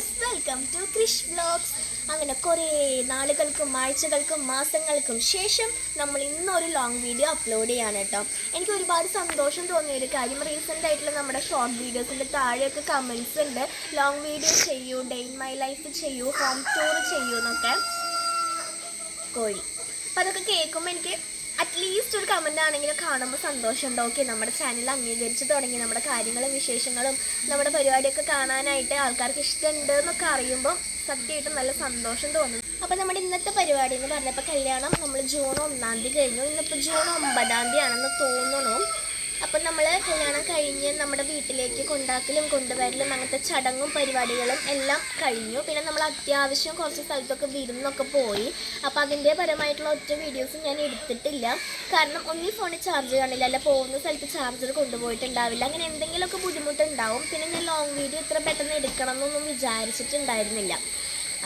Viewers welcome to Krish blogs അങ്ങനെ കുറേ നാളുകൾക്കും ആഴ്ചകൾക്കും മാസങ്ങൾക്കും ശേഷം നമ്മൾ ഇന്നൊരു ലോങ് വീഡിയോ അപ്ലോഡ് ചെയ്യാണ് കേട്ടോ എനിക്ക് ഒരുപാട് സന്തോഷം തോന്നിയ ഒരു കാര്യം റീസെന്റ് ആയിട്ടുള്ള നമ്മുടെ ഷോർട്ട് വീഡിയോസിന്റെ താഴെയൊക്കെ കമൻസ് ഉണ്ട്. ലോങ് വീഡിയോ ചെയ്യൂ ഡേ ഇൻ മൈ ലൈഫ് ചെയ്യൂ ഹോം ടൂർ ചെയ്യൂ എന്നൊക്കെ. കോഴി. അപ്പം അതൊക്കെ കേൾക്കുമ്പോൾ എനിക്ക് അറ്റ്ലീസ്റ്റ് ഒരു കമന്റ് ആണെങ്കിലും കാണുമ്പോൾ സന്തോഷമുണ്ട് ഓക്കെ നമ്മുടെ ചാനൽ അംഗീകരിച്ച് തുടങ്ങി. നമ്മുടെ കാര്യങ്ങളും വിശേഷങ്ങളും നമ്മുടെ പരിപാടിയൊക്കെ കാണാനായിട്ട് ആൾക്കാർക്ക് ഇഷ്ടമുണ്ട് എന്നൊക്കെ അറിയുമ്പോൾ സത്യമായിട്ടും നല്ല സന്തോഷം തോന്നുന്നു അപ്പോൾ നമ്മുടെ ഇന്നത്തെ പരിപാടി എന്ന് പറഞ്ഞപ്പോൾ കല്യാണം നമ്മൾ ജൂൺ ഒന്നാം തീയതി കഴിഞ്ഞു. ഇന്നിപ്പോൾ ജൂൺ ഒമ്പതാം തീയതി ആണെന്ന് തോന്നുന്നു. അപ്പം നമ്മൾ കല്യാണം കഴിഞ്ഞ് നമ്മുടെ വീട്ടിലേക്ക് കൊണ്ടാക്കലും കൊണ്ടുവരലും അങ്ങനത്തെ ചടങ്ങും പരിപാടികളും എല്ലാം കഴിഞ്ഞു. പിന്നെ നമ്മൾ അത്യാവശ്യം കുറച്ച് സ്ഥലത്തൊക്കെ വിരുന്നൊക്കെ പോയി. അപ്പോൾ അതിന്റെ പരമായിട്ടുള്ള ഒറ്റ വീഡിയോസ് ഞാൻ എടുത്തിട്ടില്ല. കാരണം ഒന്നീ ഫോണിൽ ചാർജ് കാണില്ല. അല്ല പോകുന്ന സ്ഥലത്ത് ചാർജർ കൊണ്ടുപോയിട്ടുണ്ടാവില്ല. അങ്ങനെ എന്തെങ്കിലുമൊക്കെ ബുദ്ധിമുട്ടുണ്ടാവും. പിന്നെ ഞാൻ ലോങ് വീഡിയോ ഇത്ര പെട്ടെന്ന് എടുക്കണം എന്നൊന്നും വിചാരിച്ചിട്ടുണ്ടായിരുന്നില്ല.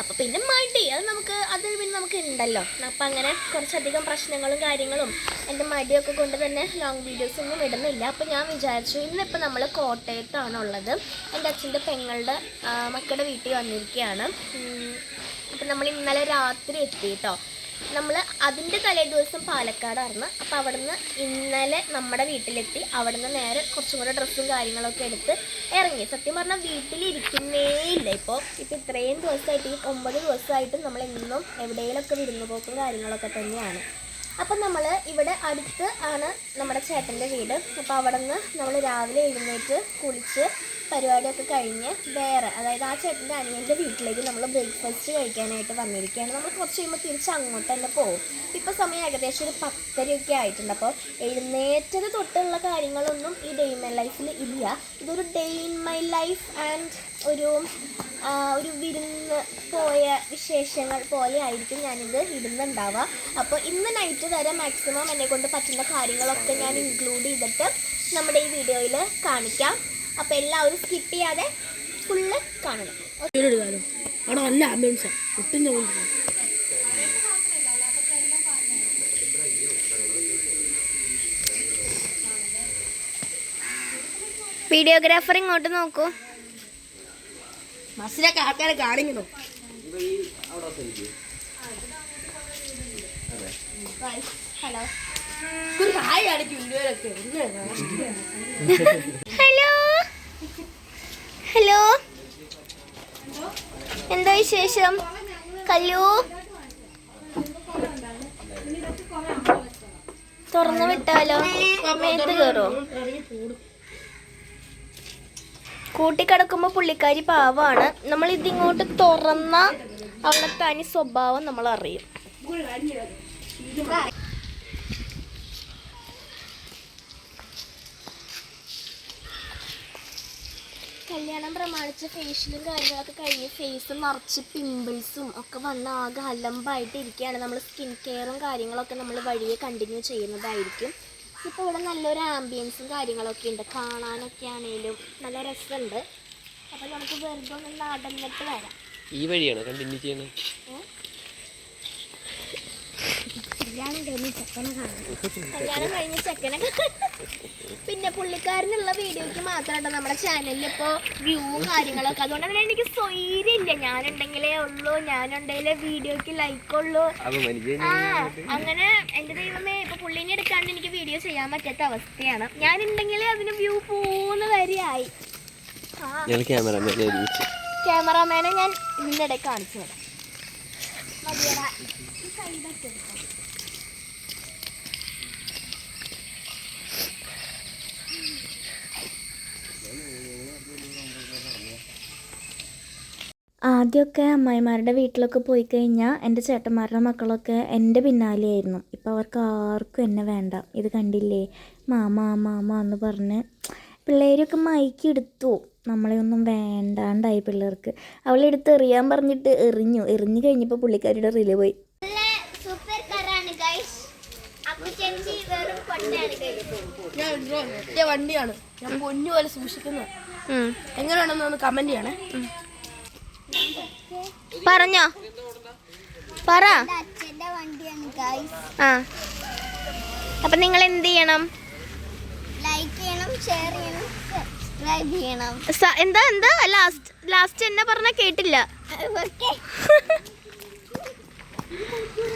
അപ്പോൾ പിന്നെ മടി. അത് നമുക്ക് അത് പിന്നെ നമുക്ക് ഉണ്ടല്ലോ. അപ്പോൾ അങ്ങനെ കുറച്ചധികം പ്രശ്നങ്ങളും കാര്യങ്ങളും എന്റെ മടിയൊക്കെ കൊണ്ട് തന്നെ ലോങ് വീഡിയോസ് ഒന്നും ഇടുന്നില്ല. അപ്പോൾ ഞാൻ വിചാരിച്ചു ഇന്നിപ്പോൾ നമ്മൾ കോട്ടയത്താണുള്ളത്. എന്റെ അച്ഛന്റെ പെങ്ങളുടെ മക്കളുടെ വീട്ടിൽ വന്നിരിക്കുകയാണ്. അപ്പം നമ്മൾ ഇന്നലെ രാത്രി എത്തി കേട്ടോ. നമ്മൾ അതിന്റെ തലേ ദിവസം പാലക്കാടായിരുന്നു. അപ്പോൾ അവിടുന്ന് ഇന്നലെ നമ്മുടെ വീട്ടിലെത്തി. അവിടുന്ന് നേരെ കുറച്ചും കൂടെ ഡ്രസ്സും കാര്യങ്ങളൊക്കെ എടുത്ത് ഇറങ്ങി. സത്യം പറഞ്ഞാൽ വീട്ടിലിരിക്കുന്നേ ഇല്ല ഇപ്പോൾ ഇപ്പോൾ ഇത്രയും ദിവസമായിട്ട് ഈ ഒമ്പത് ദിവസമായിട്ട് നമ്മൾ എന്നും എവിടെയെങ്കിലൊക്കെ വിരുന്നു പോക്കും കാര്യങ്ങളൊക്കെ തന്നെയാണ്. അപ്പം നമ്മൾ ഇവിടെ അടുത്ത് ആണ് നമ്മുടെ ചേട്ടന്റെ വീട്. അപ്പോൾ അവിടെ നിന്ന് നമ്മൾ രാവിലെ എഴുന്നേറ്റ് കുളിച്ച് പരിപാടിയൊക്കെ കഴിഞ്ഞ് വേറെ അതായത് ആ ചേട്ടന്റെ അനിയന്റെ വീട്ടിലേക്ക് നമ്മൾ ബ്രേക്ക്ഫാസ്റ്റ് കഴിക്കാനായിട്ട് വന്നിരിക്കുകയാണ്. നമ്മൾ കുറച്ച് കഴിയുമ്പോൾ തിരിച്ച് അങ്ങോട്ട് തന്നെ പോകും. ഇപ്പോൾ സമയം ഏകദേശം ഒരു പത്തരയൊക്കെ ആയിട്ടുണ്ട്. അപ്പോൾ എഴുന്നേറ്റത് തൊട്ടുള്ള കാര്യങ്ങളൊന്നും ഈ ഡേ ഇൻ മൈ ലൈഫിൽ ഇല്ല. ഇതൊരു day in my life and ഒരു ഒരു വിരുന്ന് പോയ വിശേഷങ്ങൾ പോലെ ആയിരിക്കും ഞാനിത് ഇടുന്നുണ്ടാവുക. അപ്പോൾ ഇന്ന് നൈറ്റ് വരെ മാക്സിമം എന്നെ കൊണ്ട് പറ്റുന്ന കാര്യങ്ങളൊക്കെ ഞാൻ ഇൻക്ലൂഡ് ചെയ്തിട്ട് നമ്മുടെ ഈ വീഡിയോയിൽ കാണിക്കാം. അപ്പോൾ എല്ലാവരും സ്കിപ്പ് ചെയ്യാതെ ഫുള്ള് കാണണം. അവിടെ നല്ല ആംബുലൻസാണ് ഒട്ടും വീഡിയോഗ്രാഫർ ഇങ്ങോട്ട് നോക്കൂ. ബസ്സിലൊക്കെ ആൾക്കാരെ കാണിക്കണോ ഹലോ ഒരു ഹായ് അടിക്കും ഇന്ത്യയിലൊക്കെ ഹലോ ഹലോ എന്താ വിശേഷം കല്ലു തുറന്നു വിട്ടാലോ? മേത്ത് കയറോ കൂട്ടിക്കിടക്കുമ്പോ പുള്ളിക്കാരി പാവാണ്. നമ്മൾ ഇതിങ്ങോട്ട് തുറന്ന അവളെ തനി സ്വഭാവം നമ്മൾ അറിയും കല്യാണം പ്രമാണിച്ച് ഫേഷ്യലും കാര്യങ്ങളൊക്കെ കഴിഞ്ഞ് ഫേസ് നിറച്ച് പിമ്പിൾസും ഒക്കെ വന്ന് ആകെ അലമ്പായിട്ട് ഇരിക്കുകയാണ്. നമ്മൾ സ്കിൻ കെയറും കാര്യങ്ങളൊക്കെ നമ്മൾ വഴിയെ കണ്ടിന്യൂ ചെയ്യുന്നതായിരിക്കും. ഇപ്പോൾ ഇവിടെ നല്ലൊരു ആംബിയൻസും കാര്യങ്ങളൊക്കെ ഉണ്ട്. കാണാനൊക്കെ ആണെങ്കിലും നല്ല രസമുണ്ട്. അപ്പോൾ നമുക്ക് വെറുതെ ഒന്ന് നടന്നിട്ട് വരാം. ഈ വഴിയാണ് കണ്ടിന്യൂ ചെയ്യുന്നത്? കല്യാണം കഴിഞ്ഞ് ചെക്കനെ കാണാം. കല്യാണം കഴിഞ്ഞ് ചെക്കനെ കാണാം. പിന്നെ പുള്ളിക്കാരനുള്ള വീഡിയോയ്ക്ക് മാത്രമല്ല നമ്മുടെ ചാനലിൽ ഇപ്പോൾ വ്യൂവും കാര്യങ്ങളൊക്കെ. അതുകൊണ്ട് തന്നെ എനിക്ക് സ്വൈര്യമില്ല. ഞാനുണ്ടെങ്കിലേ ഉള്ളൂ. ഞാനുണ്ടെങ്കിലേ വീഡിയോയ്ക്ക് ലൈക്ക് ഉള്ളൂ. അപ്പൊ മനുഷ്യൻ ആ അങ്ങനെ എന്റെ ദൈവമേ ഇപ്പൊ പുള്ളിനെ എടുക്കാണ്ട് എനിക്ക് വീഡിയോ ചെയ്യാൻ പറ്റാത്ത അവസ്ഥയാണ്. ഞാനുണ്ടെങ്കിലേ അതിന് വ്യൂ പോകുന്ന കാര്യമായി ക്യാമറമാനെ ഞാൻ ഇതിന്റെ ഇടയിൽ കാണിച്ചു തരാം. മതിയടാ. ഈ സൈഡൊക്കെ എടുക്കാം ആദ്യമൊക്കെ അമ്മായിമാരുടെ വീട്ടിലൊക്കെ പോയി കഴിഞ്ഞാൽ എന്റെ ചേട്ടന്മാരുടെ മക്കളൊക്കെ എന്റെ പിന്നാലെയായിരുന്നു. ഇപ്പോൾ അവർക്ക് ആർക്കും എന്നെ വേണ്ട. ഇത് കണ്ടില്ലേ? മാമ മാമ എന്ന് പറഞ്ഞ് പിള്ളേരൊക്കെ മൈക്ക് എടുത്തു. നമ്മളെ ഒന്നും വേണ്ടാണ്ടായി പിള്ളേർക്ക്. അവളെടുത്ത് എറിയാൻ പറഞ്ഞിട്ട് എറിഞ്ഞു. എറിഞ്ഞു കഴിഞ്ഞപ്പോൾ പുള്ളിക്കാരിയുടെ റിൽ പോയി. വണ്ടിയാണ്. ഞാൻ പൊന്നു പോലെ സൂക്ഷിക്കുന്നത് എങ്ങനെയാണെന്ന് കമന്റ് ചെയ്യണേ. പറഞ്ഞോ. പറ. ആ. അപ്പൊ നിങ്ങൾ എന്ത് ചെയ്യണം? ലൈക്ക് ചെയ്യണം ഷെയർ ചെയ്യണം സബ്സ്ക്രൈബ് ചെയ്യണം. എന്താ എന്താ? ലാസ്റ്റ് ലാസ്റ്റ് എന്നെ പറഞ്ഞ കേട്ടില്ല.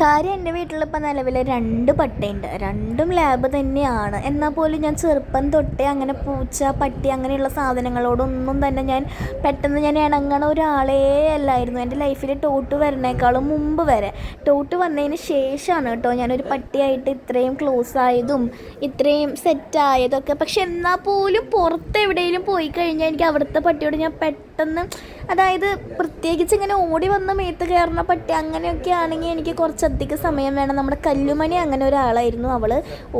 കാര്യം എന്റെ വീട്ടിലിപ്പോൾ നിലവിൽ രണ്ട് പട്ടിയുണ്ട്. രണ്ടും ലാബ് തന്നെയാണ്. എന്നാൽ പോലും ഞാൻ ചെറുപ്പം തൊട്ടേ അങ്ങനെ പൂച്ച പട്ടി അങ്ങനെയുള്ള സാധനങ്ങളോടൊന്നും തന്നെ ഞാൻ പെട്ടെന്ന് ഞാൻ ഇണങ്ങണ ഒരാളേ അല്ലായിരുന്നു. എന്റെ ലൈഫിൽ ടോട്ട് വരണേക്കാളും മുമ്പ് വരെ. ടോട്ട് വന്നതിന് ശേഷമാണ് കേട്ടോ ഞാനൊരു പട്ടിയായിട്ട് ഇത്രയും ക്ലോസ് ആയതും ഇത്രയും സെറ്റ് ആയതൊക്കെ പക്ഷെ എന്നാൽ പോലും പുറത്ത് എവിടെയെങ്കിലും പോയി കഴിഞ്ഞാൽ എനിക്ക് അവിടുത്തെ പട്ടിയോട് ഞാൻ പെട്ടെന്ന് അതായത് പ്രത്യേകിച്ച് ഇങ്ങനെ ഓടി വന്ന മേത്ത് കയറണ പട്ടി അങ്ങനെയൊക്കെ ആണെങ്കിൽ എനിക്ക് കുറച്ചധികം സമയം വേണം. നമ്മുടെ കല്ലുമണി അങ്ങനെ ഒരാളായിരുന്നു അവൾ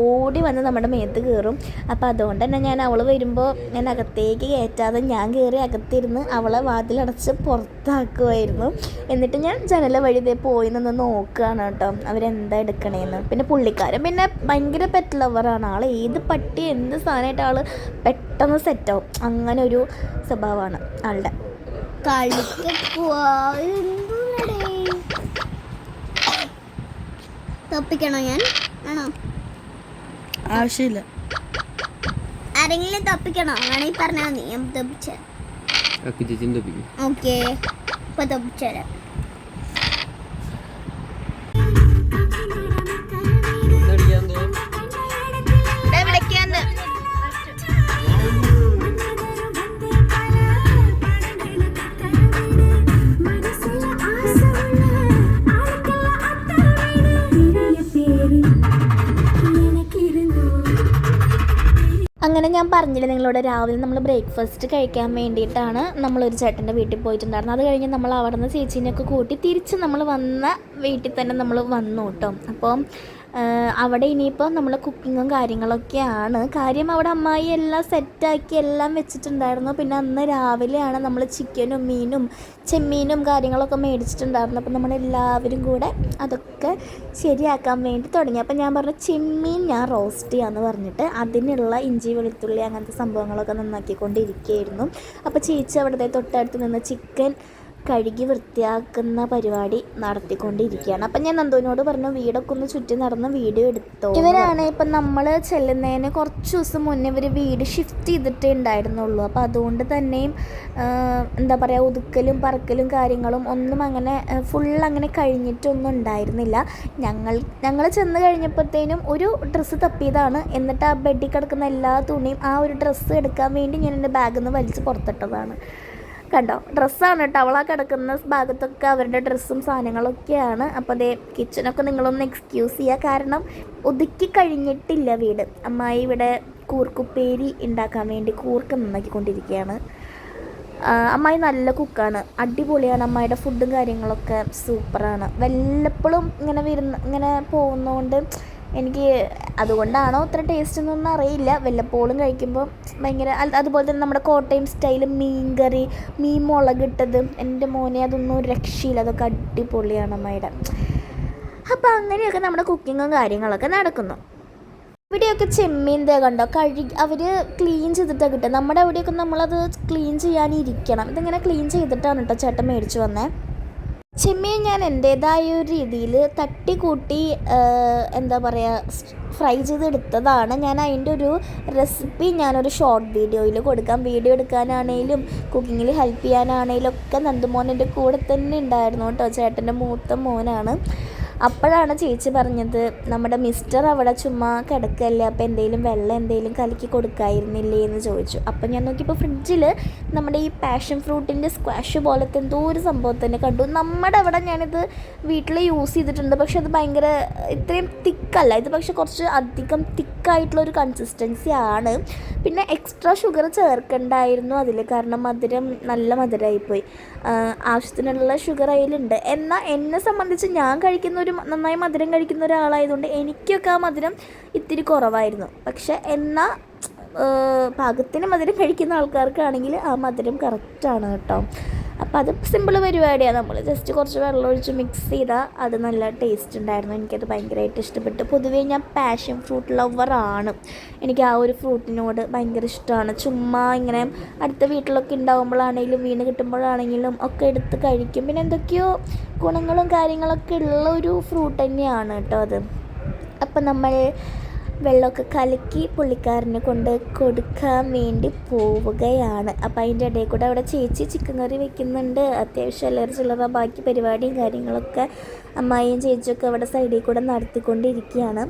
ഓടി വന്ന് നമ്മുടെ മേത്ത് കയറും. അപ്പോൾ അതുകൊണ്ട് തന്നെ ഞാൻ അവൾ വരുമ്പോൾ ഞാൻ അകത്തേക്ക് കയറ്റാതെ ഞാൻ കയറി അകത്തിരുന്ന് അവളെ വാതിലടച്ച് പുറത്താക്കുമായിരുന്നു എന്നിട്ട് ഞാൻ ജനല വഴി ഇതേ പോയി നിന്ന് നോക്കുകയാണ് കേട്ടോ. അവരെന്താ എടുക്കണേന്ന്. പിന്നെ പുള്ളിക്കാരൻ പിന്നെ ഭയങ്കര പെറ്റ് ലവറാണ് ആൾ ഏത് പട്ടി എന്ത് സാധനമായിട്ട് ആൾ പെട്ടെന്ന് സെറ്റാവും അങ്ങനെ ഒരു സ്വഭാവമാണ് ആളുടെ. കളിക്കോ തപ്പിക്കണോ ഞാൻ? ആണോ? ആവശ്യമില്ല. ആരെങ്കിലും തപ്പിക്കണോ? വേണമെങ്കിൽ പറഞ്ഞാൽ മതി ഞാൻ തപ്പിച്ച ഓക്കെ. ഇപ്പൊ തപ്പിച്ചുതരാം വിളിക്കാന്ന് അങ്ങനെ ഞാൻ പറഞ്ഞില്ല നിങ്ങളോട് രാവിലെ നമ്മൾ ബ്രേക്ക്ഫാസ്റ്റ് കഴിക്കാൻ വേണ്ടിയിട്ടാണ് നമ്മളൊരു ചേട്ടന്റെ വീട്ടിൽ പോയിട്ടുണ്ടായിരുന്നത്. അത് കഴിഞ്ഞ് നമ്മൾ അവിടെ നിന്ന് ചേച്ചീനെയൊക്കെ കൂട്ടി തിരിച്ച് നമ്മൾ വന്ന വീട്ടിൽ തന്നെ നമ്മൾ വന്നു കേട്ടോ. അപ്പോൾ അവിടെ ഇനിയിപ്പോൾ നമ്മൾ കുക്കിങ്ങും കാര്യങ്ങളൊക്കെയാണ്. കാര്യം അവിടെ അമ്മായി എല്ലാം സെറ്റാക്കി എല്ലാം വെച്ചിട്ടുണ്ടായിരുന്നു. പിന്നെ അന്ന് രാവിലെയാണ് നമ്മൾ ചിക്കനും മീനും ചെമ്മീനും കാര്യങ്ങളൊക്കെ മേടിച്ചിട്ടുണ്ടായിരുന്നു അപ്പോൾ നമ്മളെല്ലാവരും കൂടെ അതൊക്കെ ശരിയാക്കാൻ വേണ്ടി തുടങ്ങി. അപ്പോൾ ഞാൻ പറഞ്ഞു ചെമ്മീൻ ഞാൻ റോസ്റ്റ് ചെയ്യാമെന്ന് പറഞ്ഞിട്ട് അതിനുള്ള ഇഞ്ചി വെളുത്തുള്ളി അങ്ങനത്തെ സംഭവങ്ങളൊക്കെ നന്നാക്കിക്കൊണ്ടിരിക്കുകയായിരുന്നു. അപ്പോൾ ചേച്ചി അവിടുത്തെ തൊട്ടടുത്ത് നിന്ന് ചിക്കൻ കഴുകി വൃത്തിയാക്കുന്ന പരിപാടി നടത്തിക്കൊണ്ടിരിക്കുകയാണ്. അപ്പം ഞാൻ നന്ദുവിനോട് പറഞ്ഞു വീടൊക്കെ ഒന്ന് ചുറ്റി നടന്ന് വീഡിയോ എടുത്തോ. ഇവരാണ് ഇപ്പം നമ്മൾ ചെല്ലുന്നതിന് കുറച്ച് ദിവസം മുന്നേ ഇവർ വീട് ഷിഫ്റ്റ് ചെയ്തിട്ടേ ഉണ്ടായിരുന്നുള്ളൂ. അപ്പോൾ അതുകൊണ്ട് തന്നെയും എന്താ പറയുക ഒതുക്കലും പറക്കലും കാര്യങ്ങളും ഒന്നും അങ്ങനെ ഫുൾ അങ്ങനെ കഴിഞ്ഞിട്ടൊന്നും ഉണ്ടായിരുന്നില്ല. ഞങ്ങൾ ഞങ്ങൾ ചെന്ന് കഴിഞ്ഞപ്പോഴത്തേനും ഒരു ഡ്രസ്സ് തപ്പിയതാണ്. എന്നിട്ട് ആ ബെഡിൽ കിടക്കുന്ന എല്ലാ തുണിയും ആ ഒരു ഡ്രസ്സ് എടുക്കാൻ വേണ്ടി ഞാൻ എന്റെ ബാഗിൽ നിന്ന് വലിച്ച് പുറത്തിട്ടതാണ്. കണ്ടോ? ഡ്രസ്സാണ് കേട്ടോ. കിടക്കുന്ന ഭാഗത്തൊക്കെ അവരുടെ ഡ്രസ്സും സാധനങ്ങളൊക്കെയാണ്. അപ്പോൾ അതേ കിച്ചണൊക്കെ നിങ്ങളൊന്ന് എക്സ്ക്യൂസ് ചെയ്യുക കാരണം ഒതുക്കി കഴിഞ്ഞിട്ടില്ല വീട്. അമ്മായി ഇവിടെ കൂർക്കുപ്പേരി ഉണ്ടാക്കാൻ വേണ്ടി കൂർക്ക് നന്നാക്കിക്കൊണ്ടിരിക്കുകയാണ് അമ്മായി നല്ല കുക്കാണ് അടിപൊളിയാണ് അമ്മായിയുടെ ഫുഡും കാര്യങ്ങളൊക്കെ സൂപ്പറാണ്. വല്ലപ്പോഴും ഇങ്ങനെ വരുന്ന ഇങ്ങനെ പോകുന്നതുകൊണ്ട് എനിക്ക് അതുകൊണ്ടാണോ അത്ര ടേസ്റ്റ് എന്നൊന്നും അറിയില്ല. വല്ലപ്പോഴും കഴിക്കുമ്പോൾ ഭയങ്കര അതുപോലെ തന്നെ നമ്മുടെ കോട്ടയം സ്റ്റൈൽ മീൻ കറി മീൻ മുളകിട്ടത് എന്റെ മോനെ അതൊന്നും രക്ഷയില്ല. അതൊക്കെ അടിപൊളിയാണ് അമ്മയുടെ. അപ്പോൾ അങ്ങനെയൊക്കെ നമ്മുടെ കുക്കിങ്ങും കാര്യങ്ങളൊക്കെ നടക്കുന്നു. ഇവിടെയൊക്കെ ചെമ്മീൻ കണ്ടോ? കഴുകി അവർ ക്ലീൻ ചെയ്തിട്ടാണ് കിട്ടുക. നമ്മുടെ അവിടെയൊക്കെ നമ്മളത് ക്ലീൻ ചെയ്യാനിരിക്കണം. ഇതിങ്ങനെ ക്ലീൻ ചെയ്തിട്ടാണ് കേട്ടോ ചേട്ടൻ മേടിച്ചു വന്നേ. ചെമ്മീൻ ഞാൻ എന്റേതായ ഒരു രീതിയിൽ തട്ടിക്കൂട്ടി കൂട്ടി എന്താ പറയുക ഫ്രൈ ചെയ്തെടുത്തതാണ്. ഞാൻ അതിന്റെ ഒരു റെസിപ്പി ഞാനൊരു ഷോർട്ട് വീഡിയോയിൽ കൊടുക്കാം. വീഡിയോ എടുക്കാനാണേലും കുക്കിങ്ങിൽ ഹെൽപ്പ് ചെയ്യാനാണേലും ഒക്കെ നന്ദുമോൻ എന്റെ കൂടെ തന്നെ ഉണ്ടായിരുന്നു കേട്ടോ. ചേട്ടന്റെ മൂത്ത മോനാണ്. അപ്പോഴാണ് ചേച്ചി പറഞ്ഞത് നമ്മുടെ മിസ്റ്റർ അവിടെ ചുമ്മാ കിടക്കല്ലേ അപ്പോൾ എന്തെങ്കിലും വെള്ളം എന്തെങ്കിലും കലക്കി കൊടുക്കായിരുന്നില്ലേ? എന്ന് ചോദിച്ചു. അപ്പം ഞാൻ നോക്കിയപ്പോൾ ഫ്രിഡ്ജിൽ നമ്മുടെ ഈ പാഷൻ ഫ്രൂട്ടിന്റെ സ്ക്വാഷ് പോലത്തെ എന്തോ ഒരു തന്നെ കണ്ടു. നമ്മുടെ അവിടെ ഞാനിത് വീട്ടിൽ യൂസ് ചെയ്തിട്ടുണ്ട് പക്ഷെ അത് ഭയങ്കര ഇത്രയും തിക്കല്ല. ഇത് പക്ഷെ കുറച്ച് അധികം തിക്കായിട്ടുള്ള ഒരു കൺസിസ്റ്റൻസി ആണ്. പിന്നെ എക്സ്ട്രാ ഷുഗർ ചേർക്കണ്ടായിരുന്നു അതിൽ കാരണം മധുരം നല്ല മധുരമായിപ്പോയി ആവശ്യത്തിനുള്ള ഷുഗർ അതിലുണ്ട്. എന്നാൽ എന്നെ സംബന്ധിച്ച് ഞാൻ കഴിക്കുന്ന ഒരു നന്നായി മധുരം കഴിക്കുന്ന ഒരാളായതുകൊണ്ട് എനിക്കൊക്കെ ആ മധുരം ഇത്തിരി കുറവായിരുന്നു. പക്ഷെ എന്നാൽ പാകത്തിന് മധുരം കഴിക്കുന്ന ആൾക്കാർക്കാണെങ്കിൽ ആ മധുരം കറക്റ്റാണ് കേട്ടോ. അപ്പോൾ അത് സിമ്പിൾ പരിപാടിയാണ് നമ്മൾ ജസ്റ്റ് കുറച്ച് വെള്ളം ഒഴിച്ച് മിക്സ് ചെയ്താൽ അത് നല്ല ടേസ്റ്റ് ഉണ്ടായിരുന്നു. എനിക്കത് ഭയങ്കരമായിട്ട് ഇഷ്ടപ്പെട്ടു. പൊതുവേ ഞാൻ പാഷൻ ഫ്രൂട്ട് ലവറാണ് എനിക്ക് ആ ഒരു ഫ്രൂട്ടിനോട് ഭയങ്കര ഇഷ്ടമാണ്. ചുമ്മാ ഇങ്ങനെ അടുത്ത വീട്ടിലൊക്കെ ഉണ്ടാകുമ്പോഴാണെങ്കിലും വീണ് കിട്ടുമ്പോഴാണെങ്കിലും ഒക്കെ എടുത്ത് കഴിക്കും. പിന്നെ എന്തൊക്കെയോ ഗുണങ്ങളും കാര്യങ്ങളൊക്കെ ഉള്ള ഒരു ഫ്രൂട്ട് തന്നെയാണ് കേട്ടോ അത്. അപ്പം നമ്മൾ വെള്ളമൊക്കെ കലക്കി പുള്ളിക്കാരനെ കൊണ്ട് കൊടുക്കാൻ വേണ്ടി പോവുകയാണ്. അപ്പം അതിന്റെ ഇടയിൽ കൂടെ അവിടെ ചേച്ചി ചിക്കൻ കറി വെക്കുന്നുണ്ട്. അത്യാവശ്യം എല്ലാവരും ചില്ലറ ബാക്കി പരിപാടിയും കാര്യങ്ങളൊക്കെ അമ്മായിയും ചേച്ചിയൊക്കെ അവിടെ സൈഡിൽ കൂടെ നടത്തിക്കൊണ്ടിരിക്കുകയാണ്.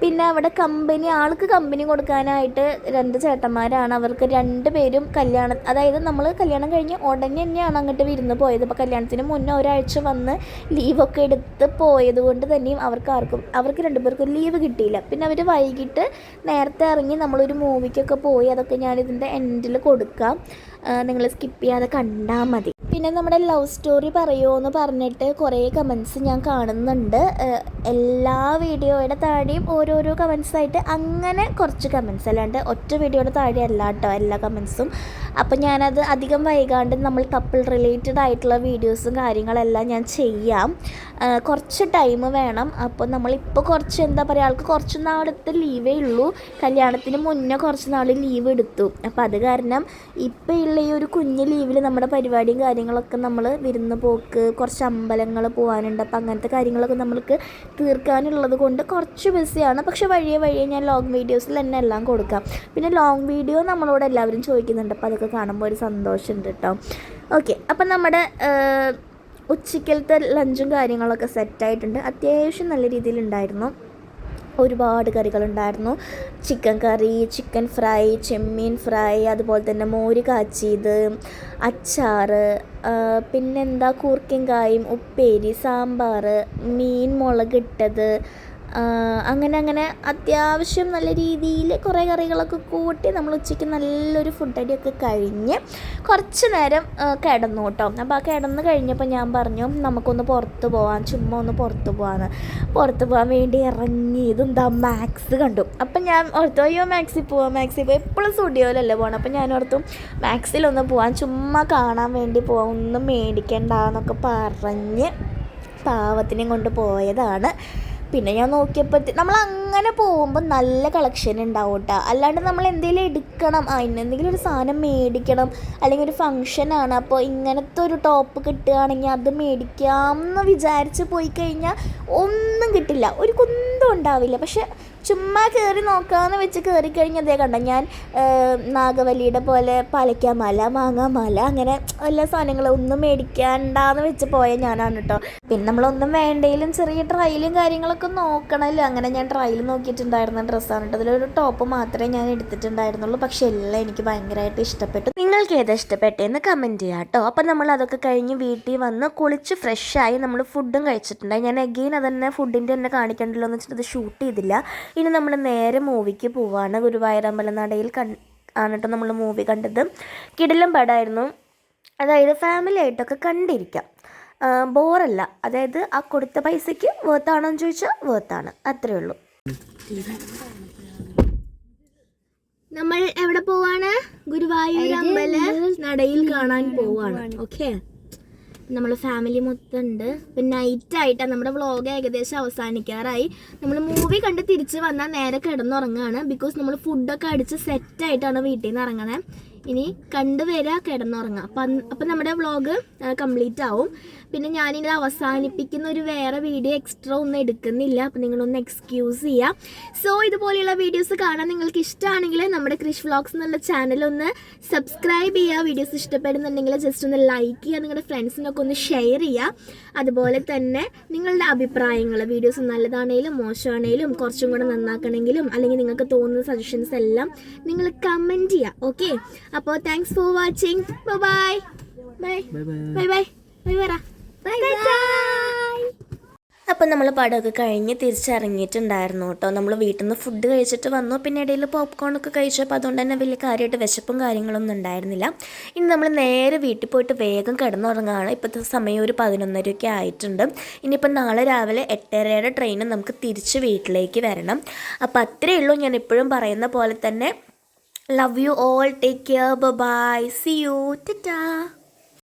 പിന്നെ അവിടെ കമ്പനി ആൾക്ക് കമ്പനി കൊടുക്കാനായിട്ട് രണ്ട് ചേട്ടന്മാരാണ്. അവർക്ക് രണ്ട് പേരും കല്യാണം അതായത് നമ്മൾ കല്യാണം കഴിഞ്ഞ് ഉടനെ തന്നെയാണ് അങ്ങോട്ട് വിരുന്ന് പോയത്. അപ്പോൾ കല്യാണത്തിന് മുന്നേ ഒരാഴ്ച വന്ന് ലീവൊക്കെ എടുത്ത് പോയത് കൊണ്ട് തന്നെയും അവർക്ക് ആർക്കും അവർക്ക് രണ്ടുപേർക്കും ലീവ് കിട്ടിയില്ല. പിന്നെ അവർ വൈകിട്ട് നേരത്തെ ഇറങ്ങി നമ്മളൊരു മൂവിക്കൊക്കെ പോയി. അതൊക്കെ ഞാനിതിന്റെ എൻഡിൽ കൊടുക്കാം. നിങ്ങൾ സ്കിപ്പ് ചെയ്യാതെ കണ്ടാൽ മതി. പിന്നെ നമ്മുടെ ലവ് സ്റ്റോറി പറയുമോ എന്ന് പറഞ്ഞിട്ട് കുറേ കമൻസ് ഞാൻ കാണുന്നുണ്ട്. എല്ലാ വീഡിയോയുടെ താഴെയും ഓരോരോ കമൻസ് ആയിട്ട് അങ്ങനെ കുറച്ച് കമൻസ് അല്ലാണ്ട് ഒറ്റ വീഡിയോയുടെ താഴെ അല്ല കേട്ടോ എല്ലാ കമൻസും അപ്പം ഞാനത് അധികം വൈകാണ്ട് നമ്മൾ കപ്പിൾ റിലേറ്റഡ് ആയിട്ടുള്ള വീഡിയോസും കാര്യങ്ങളെല്ലാം ഞാൻ ചെയ്യാം. കുറച്ച് ടൈം വേണം. അപ്പോൾ നമ്മളിപ്പോൾ കുറച്ച് എന്താ പറയുക ആൾക്ക് കുറച്ച് നാളത്തെ ലീവേ ഉള്ളൂ. കല്യാണത്തിന് മുന്നേ കുറച്ച് നാൾ ലീവ് എടുത്തു. അപ്പോൾ അത് കാരണം ഇപ്പോൾ ഉള്ള ഈ ഒരു കുഞ്ഞ് ലീവിൽ നമ്മുടെ പരിപാടിയും കാര്യങ്ങളൊക്കെ നമ്മൾ വിരുന്ന് പോക്ക് കുറച്ച് അമ്പലങ്ങൾ പോകാനുണ്ട് അപ്പോൾ അങ്ങനത്തെ കാര്യങ്ങളൊക്കെ നമ്മൾക്ക് തീർക്കാനുള്ളത് കൊണ്ട് കുറച്ച് ബിസിയാണ് പക്ഷേ വഴിയെ വഴിയെ ഞാൻ ലോങ് വീഡിയോസിൽ തന്നെ എല്ലാം കൊടുക്കാം. പിന്നെ ലോങ് വീഡിയോ നമ്മളോട് എല്ലാവരും ചോദിക്കുന്നുണ്ട്. അപ്പോൾ അതൊക്കെ കാണുമ്പോൾ ഒരു സന്തോഷമുണ്ട് കേട്ടോ ഓക്കെ അപ്പം നമ്മുടെ ഉച്ചയ്ക്കലത്തെ ലഞ്ചും കാര്യങ്ങളൊക്കെ സെറ്റായിട്ടുണ്ട് അത്യാവശ്യം നല്ല രീതിയിലുണ്ടായിരുന്നു ഒരുപാട് കറികളുണ്ടായിരുന്നു ചിക്കൻ കറി ചിക്കൻ ഫ്രൈ ചെമ്മീൻ ഫ്രൈ അതുപോലെ തന്നെ മോര് കാച്ചിയത് അച്ചാറ് ആ, പിന്നെന്താ? കൂർക്കങ്കായും ഉപ്പേരി സാമ്പാർ മീൻ മുളകിട്ടത് അങ്ങനെ അങ്ങനെ അത്യാവശ്യം നല്ല രീതിയിൽ കുറേ കറികളൊക്കെ കൂട്ടി നമ്മൾ ഉച്ചയ്ക്ക് നല്ലൊരു ഫുഡ് അടിയൊക്കെ കഴിഞ്ഞ് കുറച്ച് നേരം കിടന്നു കേട്ടോ. അപ്പോൾ ആ കിടന്ന് കഴിഞ്ഞപ്പോൾ ഞാൻ പറഞ്ഞു നമുക്കൊന്ന് പുറത്ത് പോകാം ചുമ്മാ ഒന്ന് പുറത്ത് പോകാമെന്ന് പുറത്ത് പോകാൻ വേണ്ടി ഇറങ്ങി ദ മാക്സ് കണ്ടു. അപ്പം ഞാൻ ഓർത്തു അയ്യോ മാക്സിൽ പോവാം മാക്സിൽ പോയി എപ്പോഴും സ്റ്റുഡിയോയിലല്ലേ പോകണം അപ്പം ഞാൻ ഓർത്തു മാക്സിലൊന്ന് പോകാൻ ചുമ്മാ കാണാൻ വേണ്ടി പോകാം ഒന്നും മേടിക്കണ്ട എന്നൊക്കെ പറഞ്ഞ് പാവത്തിനെയും കൊണ്ട് പോയതാണ്. പിന്നെ ഞാൻ നോക്കിയപ്പോൾ നമ്മൾ അങ്ങനെ പോകുമ്പോൾ നല്ല കളക്ഷൻ ഉണ്ടാവും കേട്ടോ അല്ലാണ്ട് നമ്മൾ എന്തെങ്കിലും എടുക്കണം. ആ ഇന്നെന്തെങ്കിലും ഒരു സാധനം മേടിക്കണം. അല്ലെങ്കിൽ ഒരു ഫങ്ഷനാണ് അപ്പോൾ ഇങ്ങനത്തെ ഒരു ടോപ്പ് കിട്ടുകയാണെങ്കിൽ അത് മേടിക്കാം എന്ന് വിചാരിച്ച് പോയി കഴിഞ്ഞാൽ ഒന്നും കിട്ടില്ല. ഒരു കുന്തം ഉണ്ടാവില്ല. പക്ഷെ ചുമ്മാ കയറി നോക്കാമെന്ന് വെച്ച് കയറി കഴിഞ്ഞാൽ അതേ കണ്ട ഞാൻ ഏഹ്, നാഗവല്ലിയുടെ പോലെ മാങ്ങ മാങ്ങാമല അങ്ങനെ എല്ലാ സാധനങ്ങളും ഒന്നും മേടിക്കണ്ടെന്ന് വെച്ച് പോയ ഞാനാണ് കേട്ടോ പിന്നെ നമ്മളൊന്നും വേണ്ടേലും ചെറിയ ട്രയലും കാര്യങ്ങളൊക്കെ നോക്കണമല്ലോ അങ്ങനെ ഞാൻ ട്രയൽ നോക്കിയിട്ടുണ്ടായിരുന്ന ഡ്രസ്സാണ് കേട്ടോ അതിലൊരു ടോപ്പ് മാത്രമേ ഞാൻ എടുത്തിട്ടുണ്ടായിരുന്നുള്ളൂ. പക്ഷെ എല്ലാം എനിക്ക് ഭയങ്കരമായിട്ട് ഇഷ്ടപ്പെട്ടു. നിങ്ങൾക്ക് ഏതാ ഇഷ്ടപ്പെട്ടതെന്ന് കമന്റ് ചെയ്യാം കേട്ടോ അപ്പം നമ്മൾ അതൊക്കെ കഴിഞ്ഞ് വീട്ടിൽ വന്ന് കുളിച്ച് ഫ്രഷായി നമ്മൾ ഫുഡും കഴിച്ചിട്ടുണ്ടായി. ഞാൻ അഗെയിൻ അതന്നെ ഫുഡിന്റെ തന്നെ കാണിക്കണ്ടല്ലോ എന്ന് വെച്ചിട്ട് അത് ഷൂട്ട് ചെയ്തില്ല. ഇനി നമ്മൾ നേരെ മൂവിക്ക് പോവാണ്. ഗുരുവായൂരമ്പല നടയിൽ കൺ ആണ് കേട്ടോ നമ്മൾ മൂവി കണ്ടത്. കിടിലം പടമായിരുന്നു അതായത് ഫാമിലി ആയിട്ടൊക്കെ കണ്ടിരിക്കാം. ബോറല്ല. അതായത് ആ കൊടുത്ത പൈസയ്ക്ക് വേർത്താണോ എന്ന് ചോദിച്ചാൽ വേർത്താണ് അത്രേ ഉള്ളൂ. നമ്മൾ എവിടെ പോവാണ്? ഗുരുവായൂർ അമ്പല നടയിൽ കാണാൻ പോവാണ്. ഓക്കെ നമ്മൾ ഫാമിലി മൊത്തമുണ്ട്. അപ്പം പിന്നെ നൈറ്റ് ആയിട്ടാണ് നമ്മുടെ വ്ളോഗ് ഏകദേശം അവസാനിക്കാറായി. നമ്മൾ മൂവി കണ്ട് തിരിച്ച് വന്നാൽ നേരെ കിടന്നുറങ്ങാണ് ബിക്കോസ് നമ്മൾ ഫുഡൊക്കെ അടിച്ച് സെറ്റായിട്ടാണ് വീട്ടിൽ നിന്ന് ഇറങ്ങണേ. ഇനി കണ്ടുവരിക കിടന്നുറങ്ങുക അപ്പം അപ്പം നമ്മുടെ വ്ളോഗ് കംപ്ലീറ്റ് ആവും. പിന്നെ ഞാനിത് അവസാനിപ്പിക്കുന്ന ഒരു വേറെ വീഡിയോ എക്സ്ട്രാ ഒന്നും എടുക്കുന്നില്ല. അപ്പം നിങ്ങളൊന്ന് എക്സ്ക്യൂസ് ചെയ്യുക സോ ഇതുപോലെയുള്ള വീഡിയോസ് കാണാൻ നിങ്ങൾക്ക് ഇഷ്ടമാണെങ്കിൽ നമ്മുടെ ക്രിഷ് വ്ളോഗ്സ് എന്നുള്ള ചാനൽ ഒന്ന് സബ്സ്ക്രൈബ് ചെയ്യുക. വീഡിയോസ് ഇഷ്ടപ്പെടുന്നുണ്ടെങ്കിൽ ജസ്റ്റ് ഒന്ന് ലൈക്ക് ചെയ്യുക. നിങ്ങളുടെ ഫ്രണ്ട്സിനൊക്കെ ഒന്ന് ഷെയർ ചെയ്യുക. അതുപോലെ തന്നെ നിങ്ങളുടെ അഭിപ്രായങ്ങൾ വീഡിയോസ് നല്ലതാണേലും മോശമാണേലും കുറച്ചും കൂടെ നന്നാക്കണമെങ്കിലും അല്ലെങ്കിൽ നിങ്ങൾക്ക് തോന്നുന്ന സജഷൻസ് എല്ലാം നിങ്ങൾ കമന്റ് ചെയ്യുക. ഓക്കെ അപ്പോൾ thanks for watching bye bye bye bye bye പറ ബൈ ബൈ അപ്പം നമ്മൾ പടമൊക്കെ കഴിഞ്ഞ് തിരിച്ചിറങ്ങിയിട്ടുണ്ടായിരുന്നു കേട്ടോ. നമ്മൾ വീട്ടിൽ നിന്ന് ഫുഡ് കഴിച്ചിട്ട് വന്നു. പിന്നെ ഇടയിൽ പോപ്കോൺ ഒക്കെ കഴിച്ചു. അപ്പോൾ അതുകൊണ്ട് തന്നെ വലിയ കാര്യമായിട്ട് വിശപ്പും കാര്യങ്ങളൊന്നും ഉണ്ടായിരുന്നില്ല. ഇനി നമ്മൾ നേരെ വീട്ടിൽ പോയിട്ട് വേഗം കിടന്നുറങ്ങുകയാണ് ഇപ്പോഴത്തെ സമയം ഒരു പതിനൊന്നരയൊക്കെ ആയിട്ടുണ്ട്. ഇനിയിപ്പോൾ നാളെ രാവിലെ എട്ടരയുടെ ട്രെയിന് നമുക്ക് തിരിച്ച് വീട്ടിലേക്ക് വരണം. അപ്പോൾ അത്രയേ ഉള്ളൂ. ഞാൻ എപ്പോഴും പറയുന്ന പോലെ തന്നെ. Love you all take care bye see you ടാ